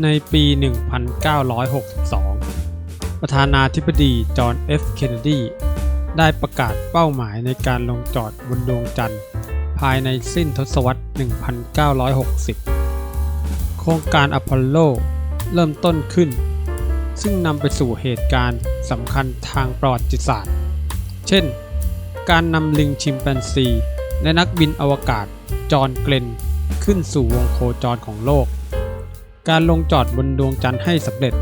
ในปี 1962 ประธานาธิบดีจอห์นเอฟเคนเนดีได้ประกาศเป้าหมายในการลงจอดบนดวงจันทร์ ภายในสิ้นทศวรรษ 1960 โครงการอพอลโลเริ่มต้นขึ้น ซึ่งนำไปสู่เหตุการณ์สำคัญทางประวัติศาสตร์ เช่น การนำลิงชิมแปนซี และนักบินอวกาศจอห์นเกลนขึ้นสู่วงโคจรของโลก การลงจอดบนดวงจันทร์ให้สำเร็จ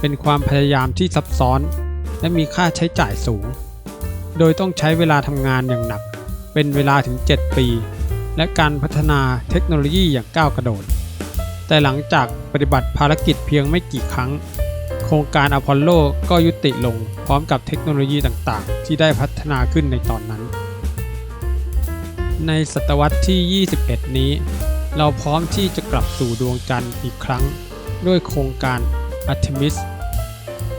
เป็นความพยายามที่ซับซ้อน และมีค่าใช้จ่ายสูง โดยต้องใช้เวลาทำงานอย่างหนัก เป็นเวลาถึง 7 ปี และการพัฒนาเทคโนโลยีอย่างก้าวกระโดด แต่หลังจากปฏิบัติภารกิจเพียงไม่กี่ครั้ง โครงการอพอลโลก็ยุติลงพร้อมกับเทคโนโลยีต่างๆ ที่ได้พัฒนาขึ้นในตอนนั้น ในศตวรรษที่ 21 นี้ เราพร้อมที่จะกลับสู่ดวงจันทร์อีกครั้ง ด้วยโครงการ Artemis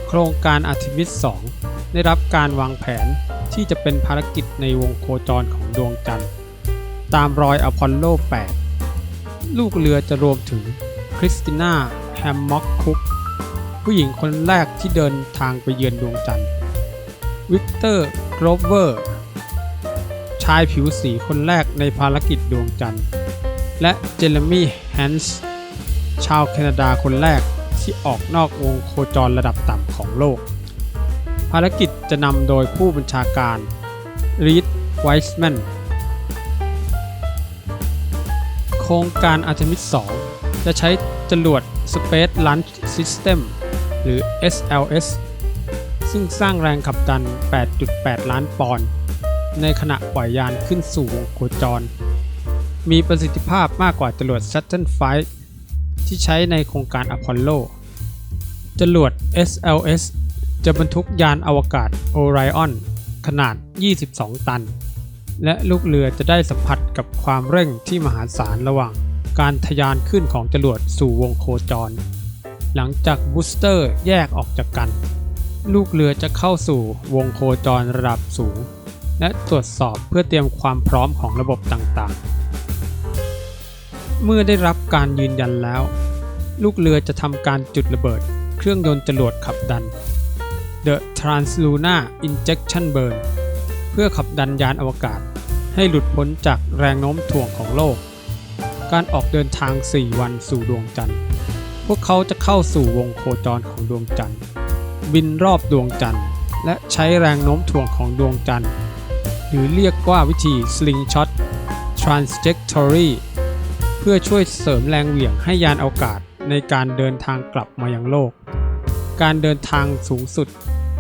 โครงการ Artemis 2 ได้รับการวางแผนที่จะเป็นภารกิจในวงโคจรของดวงจันทร์ ตามรอยอพอลโล 8 ลูกเรือจะรวมถึงคริสติน่าแฮมม็อกคุกผู้หญิงคนแรกที่เดินทางไปเยือนดวงจันทร์ วิกเตอร์โกรเวอร์ ชายผิวสีคนแรกในภารกิจดวงจันทร์ และเจเรมี่แฮนส์ชาวแคนาดาคนแรกที่ออกนอกวงโคจรระดับต่ำของโลก ภารกิจจะนำโดยผู้บัญชาการรีดไวส์แมนโครงการ Artemis 2จะใช้จรวด Space Launch System หรือ SLS ซึ่งสร้างแรงขับดัน 8.8 ล้านปอนด์ในขณะปล่อยยานขึ้นสู่วงโคจร มีประสิทธิภาพมากกว่าจรวด Saturn V ที่ใช้ในโครงการอพอลโล จรวด SLS จะบรรทุกยานอวกาศ Orion ขนาด 22 ตัน และลูกเรือจะได้สัมผัสกับความเร่งที่มหาศาลระหว่างการทะยานขึ้นของจรวดสู่วงโคจร หลังจากบูสเตอร์แยกออกจากกัน ลูกเรือจะเข้าสู่วงโคจรระดับสูง และตรวจสอบเพื่อเตรียมความพร้อมของระบบต่างๆ เมื่อได้รับการยืนยันแล้ว ลูกเรือจะทำการจุดระเบิด เครื่องยนต์จรวดขับดัน The Transluna Injection Burn เพื่อขับดันยานอวกาศ ให้หลุดพ้นจากแรงโน้มถ่วงของโลก การออกเดินทาง 4 วันสู่ดวงจันทร์ พวกเขาจะเข้าสู่วงโคจรของดวงจันทร์ บินรอบดวงจันทร์ และใช้แรงโน้มถ่วงของดวงจันทร์ หรือเรียกว่าวิธี Slingshot Trajectory เพื่อช่วยเสริมแรงเหวี่ยงให้ยานอวกาศในการเดินทางกลับมายังโลก การเดินทางสูงสุด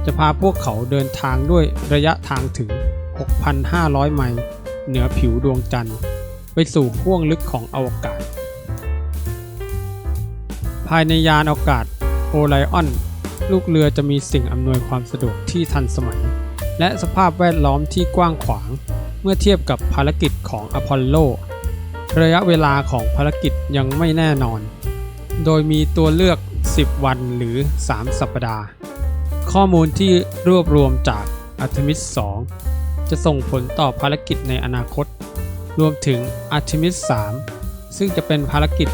จะพาพวกเขาเดินทางด้วยระยะทางถึง 6,500 ไมล์เหนือผิวดวงจันทร์ ไปสู่ห้วงลึกของอวกาศ ภายในยานอวกาศโอไลออน ลูกเรือจะมีสิ่งอำนวยความสะดวกที่ทันสมัย และสภาพแวดล้อมที่กว้างขวาง เมื่อเทียบกับภารกิจของอพอลโล ระยะเวลาของภารกิจยังไม่แน่นอน โดยมีตัวเลือก 10 วันหรือ 3 สัปดาห์ ข้อมูลที่รวบรวมจาก Artemis 2จะส่งผลต่อภารกิจในอนาคต รวมถึง Artemis 3ซึ่งจะเป็นภารกิจ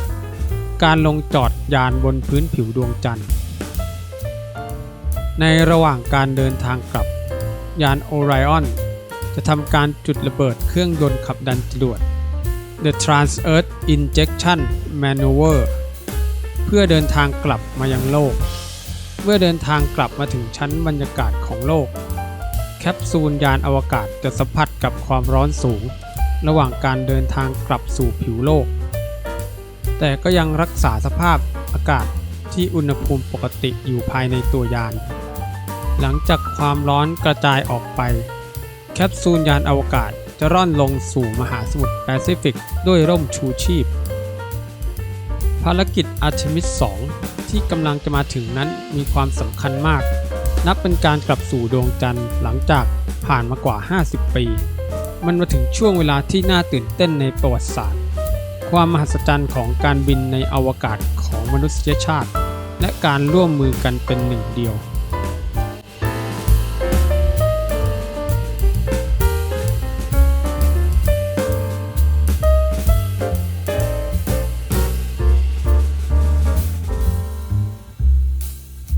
การลงจอดยานบนพื้นผิวดวงจันทร์ ในระหว่างการเดินทางกลับ ยาน Orion จะทำการจุดระเบิดเครื่องยนต์ขับดันจรวด The Trans-Earth Injection Maneuver เพื่อเดินทางกลับมายังโลก เมื่อเดินทางกลับมาถึงชั้นบรรยากาศของโลก แคปซูลยานอวกาศจะสัมผัสกับความร้อนสูง ระหว่างการเดินทางกลับสู่ผิวโลก แต่ก็ยังรักษาสภาพอากาศที่อุณหภูมิปกติอยู่ภายในตัวยาน หลังจากความร้อนกระจายออกไป แคปซูลยานอวกาศจะร่อนลงสู่มหาสมุทรแปซิฟิกด้วยร่มชูชีพ ภารกิจ Artemis 2ที่กำลังจะมาถึงนั้นมีความสำคัญมาก นับเป็นการกลับสู่ดวงจันทร์หลังจากผ่านมากว่า 50 ปี มันมาถึงช่วงเวลาที่น่าตื่นเต้นในประวัติศาสตร์ ความมหัศจรรย์ของการบินในอวกาศของมนุษยชาติ และการร่วมมือกันเป็นหนึ่งเดียว